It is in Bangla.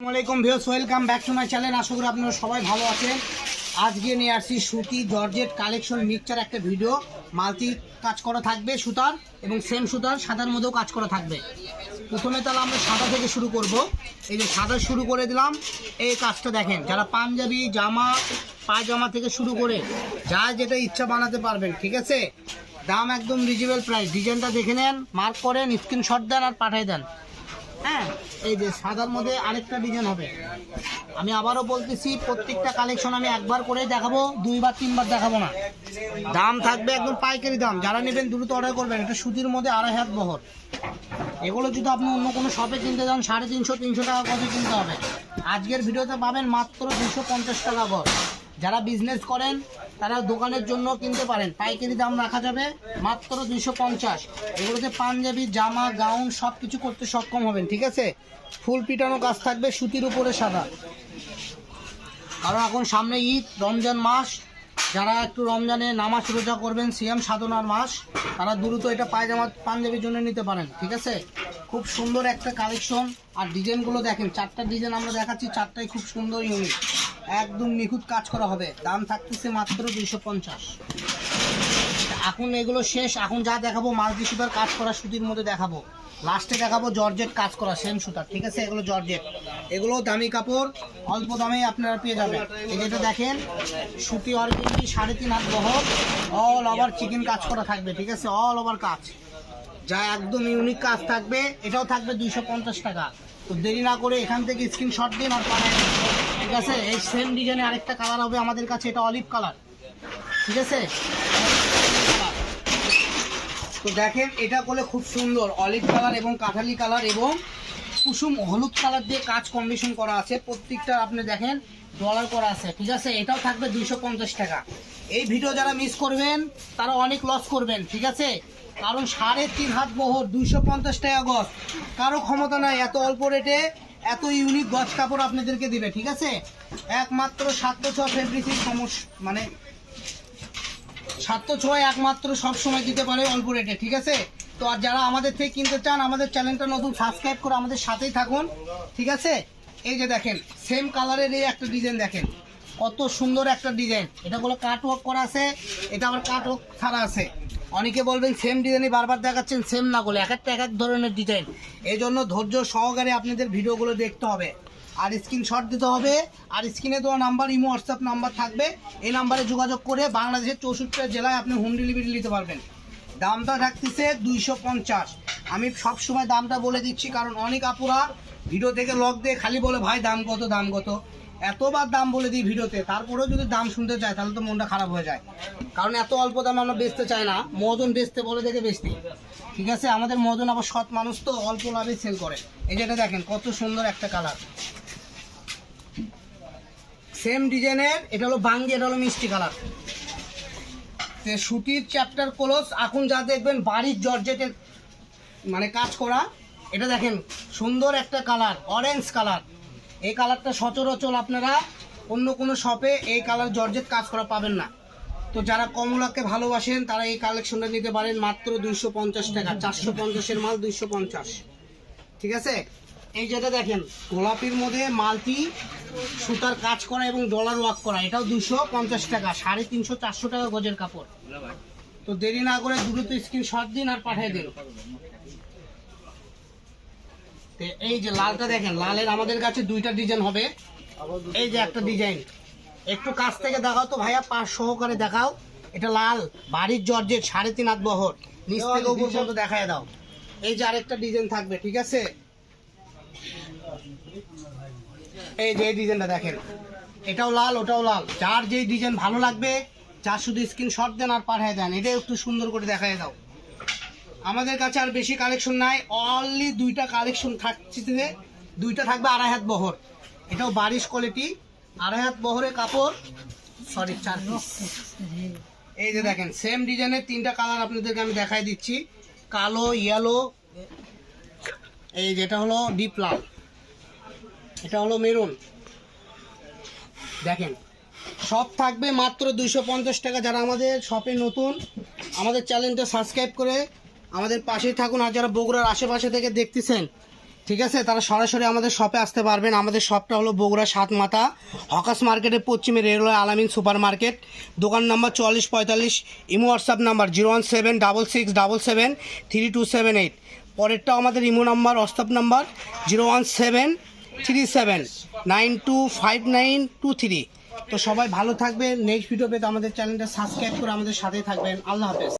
আসসালামাইকুম views welcome back to my channel. আশা করি আপনারা সবাই ভালো আছেন। আজকে নিয়ে আসছি সুতি জর্জেট কালেকশন মিক্সচার একটা ভিডিও। মাল্টি কাজ করা থাকবে সুতার এবং সেম সুতার, সাদার মধ্যেও কাজ করা থাকবে। প্রথমে তাহলে আমরা সাদা থেকে শুরু করব। এই যে সাদা শুরু করে দিলাম। এই কাজটা দেখেন, যারা পাঞ্জাবি, জামা, পায়জামা থেকে শুরু করে যা যেটা ইচ্ছা বানাতে পারবেন, ঠিক আছে? দাম একদম রিজনেবল প্রাইস ডিজাইনটা দেখে নেন মার্ক করেন স্ক্রিনশট দেন আর পাঠিয়ে দেন। হ্যাঁ এই যে সাদার মধ্যে আরেকটা ডিজাইন হবে। আমি আবারও বলতেছি, প্রত্যেকটা কালেকশন আমি একবার করে দেখাবো, দুইবার, তিনবার দেখাবো না। দাম থাকবে একদম পাইকারি দাম। যারা নেবেন, দ্রুত অর্ডার করবেন। এটা সুতির মধ্যে আড়াই হাত বহর। এগুলো যদি আপনি অন্য কোনো শপে কিনতে যান, সাড়ে তিনশো তিনশো টাকা কত কিনতে হবে। আজকের ভিডিওতে পাবেন মাত্র দুশো পঞ্চাশ টাকা গড় যারা বিজনেস করেন তারা দোকানের জন্য কিনতে পারেন। পাইকারি দাম রাখা যাবে মাত্র দুইশো পঞ্চাশ। এগুলোতে পাঞ্জাবি, জামা, গাউন সব কিছু করতে সক্ষম হবেন, ঠিক আছে? ফুল পিটানো কাজ থাকবে, সুতির উপরে সাদা। কারণ এখন সামনে ঈদ, রমজান মাস। যারা একটু রমজানে নামাজ রোজা করবেন সিএম সাধনার মাস, তারা দ্রুত এটা পায়জামা, পাঞ্জাবির জন্য নিতে পারেন, ঠিক আছে? খুব সুন্দর একটা কালেকশন আর ডিজাইনগুলো দেখেন, চারটা ডিজাইন আমরা দেখাচ্ছি, চারটাই খুব সুন্দর ইউনিক একদম নিখুঁত কাজ করা হবে। দাম থাকতেছে মাত্র দুইশো পঞ্চাশ। এখন এগুলো শেষ, এখন যা দেখাবো মাল্টি সুতার কাজ করা, সুতির মধ্যে দেখাবো। লাস্টে দেখাবো জর্জেট কাজ করা, সেম সুতার ঠিক আছে? এগুলো জর্জেট। এগুলো দামি কাপড়, অল্প দামে আপনারা পেয়ে যাবেন। এই যেটা দেখেন, সুতি অর্গেন্ডি সাড়ে তিন হাত বহর অল ওভার চিকেন কাজ করা থাকবে, ঠিক আছে? অল ওভার কাজ। যা একদম ইউনিক কাজ থাকবে, এটাও থাকবে দুইশো পঞ্চাশ টাকা। তো দেরি না করে এখান থেকে স্ক্রিনশট দিন আর পাঠান ঠিক আছে? এই সেম ডিজাইনে আরেকটা কালার হবে আমাদের কাছে, এটা অলিভ কালার ঠিক আছে? তো দেখেন, এটা করলে খুব সুন্দর। অলিভ কালার এবং কাঠালি কালার এবং কুসুম হলুদ কালার দিয়ে কাজ কম্বিনেশন করা আছে। প্রত্যেকটা আপনি দেখেন ডলার করা আছে। ঠিক আছে? এটাও থাকবে দুইশো পঞ্চাশ টাকা। এই ভিডিও যারা মিস করবেন, তারা অনেক লস করবেন। ঠিক আছে? কারণ সাড়ে তিন হাত বহর দুইশো পঞ্চাশ টাকা গজ। কারও ক্ষমতা নাই, এত অল্প রেটে এত ইউনিক গজ কাপড় আপনাদেরকে দিবে, ঠিক আছে? একমাত্র সাতশো ছ ফেব্রিক্সি সমস্যা মানে সাতশো ছয় একমাত্র সব সময় দিতে পারে অল্প রেটে ঠিক আছে? তো আর যারা আমাদের থেকে কিনতে চান, আমাদের চ্যানেলটা নতুন সাবস্ক্রাইব করে আমাদের সাথেই থাকুন, ঠিক আছে? এই যে দেখেন সেম কালারের এই একটা ডিজাইন দেখেন। কত সুন্দর একটা ডিজাইন এটা বলে কাট ওয়ার্ক করা আছে, এটা আবার কাট ওয়ার্ক ছাড়া আছে। অনেকে বলবেন সেম ডিজাইনই বারবার দেখাচ্ছেন সেম না বলে এক একটা এক এক ধরনের ডিজাইন এই জন্য ধৈর্য সহকারে আপনাদের ভিডিওগুলো দেখতে হবে। আর স্ক্রিনশট দিতে হবে। আর স্ক্রিনে দেওয়া নাম্বার ইমো হোয়াটসঅ্যাপ নাম্বার থাকবে। এই নাম্বারে যোগাযোগ করে বাংলাদেশের চৌষট্টি জেলায় আপনি হোম ডেলিভারি নিতে পারবেন। দামটা থাকতেছে দুইশো পঞ্চাশ। আমি সবসময় দামটা বলে দিচ্ছি, কারণ অনেক আপুরা ভিডিও থেকে লক দিয়ে খালি বলে, ভাই, দাম কত দাম কত? এতবার দাম বলে দিই ভিডিওতে, তারপরেও যদি দাম শুনতে চায়, তাহলে তো মনটা খারাপ হয়ে যায়। কারণ এত অল্প দাম আমরা বেচতে চাই না, মদন বেচতে বলে দেখে বেচতে ঠিক আছে? আমাদের মদন আবার সৎ মানুষ তো, অল্প লাভে সেল করে। এই যেটা দেখেন, কত সুন্দর একটা কালার সেম ডিজাইনের এটা হলো বাঙ্গি এটা হলো মিষ্টি কালার সুতির চ্যাপ্টার ক্লোজ এখন যা দেখবেন বাড়ির জর্জেটের মানে কাজ করা, এটা দেখেন, সুন্দর একটা কালার অরেঞ্জ কালার এই কালারটা সচরাচর আপনারা অন্য কোনো শপে এই কালার জর্জেট কাজ করা পাবেন না। তো যারা কমলাকে ভালোবাসেন, তারা এই কালেকশনটা নিতে পারেন মাত্র দুইশো পঞ্চাশ টাকা, চারশো পঞ্চাশের মাল দুইশো পঞ্চাশ। ঠিক আছে? এই যেটা দেখেন, গোলাপির মধ্যে মালতি, সুতার কাজ করা এবং ডলার ওয়াক করা, এটাও দুশো পঞ্চাশ টাকা, সাড়ে তিনশো, চারশো টাকা গজের কাপড়। তো দেরি না করে দ্রুত স্ক্রিনশট দিন আর পাঠিয়ে দিন। এই যে লালটা দেখেন লালের আমাদের কাছে দুইটা ডিজাইন হবে। এই যে একটা ডিজাইন একটু কাছ থেকে দেখাও তো ভাইয়া পাঁচ সহকারে দেখাও। এটা লাল বাড়ির জর্জের সাড়ে তিন হাত বহর। নিচ থেকে উপর পর্যন্ত দেখায় দাও। এই যে আরেকটা ডিজাইন থাকবে ঠিক আছে? এই যে এই ডিজাইনটা দেখেন। এটাও লাল ওটাও লাল। যার যেই ডিজাইন ভালো লাগবে যার শুধু স্ক্রিনশট দেন আর পাঠিয়ে দেন। এটা একটু সুন্দর করে দেখায় দাও। আমাদের কাছে আর বেশি কালেকশন নাই। অনলি দুইটা কালেকশন থাকছে। দুইটা থাকবে আড়াই হাত বহর। এটাও বারিশ কোয়ালিটি আড়াই হাত বহরের কাপড়। সরি চার এই যে দেখেন সেম ডিজাইনের তিনটা কালার আপনাদেরকে আমি দেখাই দিচ্ছি। কালো ইয়েলো এই যেটা হলো ডিপ লাল এটা হলো মেরুন দেখেন, সব থাকবে মাত্র দুইশো পঞ্চাশ টাকা। যারা আমাদের শপে নতুন, আমাদের চ্যানেলটা সাবস্ক্রাইব করে আমাদের পাশেই থাকুন আর যারা বগুড়ার আশেপাশে থেকে দেখতেছেন, ঠিক আছে? তারা সরাসরি আমাদের শপে আসতে পারবেন। আমাদের শপটা হলো বগুড়া সাত মাথা, হকাস মার্কেটের পশ্চিমে রেলওয়ে আলামিন সুপার মার্কেট দোকান নাম্বার চুয়াল্লিশ পঁয়তাল্লিশ, imo WhatsApp number zero one seven double six double seven, three two seven eight. পরেরটাও আমাদের imo number, WhatsApp number, zero one seven three seven, nine two five nine two three. তো সবাই ভালো থাকবে নেক্সট ভিডিও পেতে আমাদের চ্যানেলটা সাবস্ক্রাইব করে আমাদের সাথেই থাকবেন। আল্লাহ হাফেজ।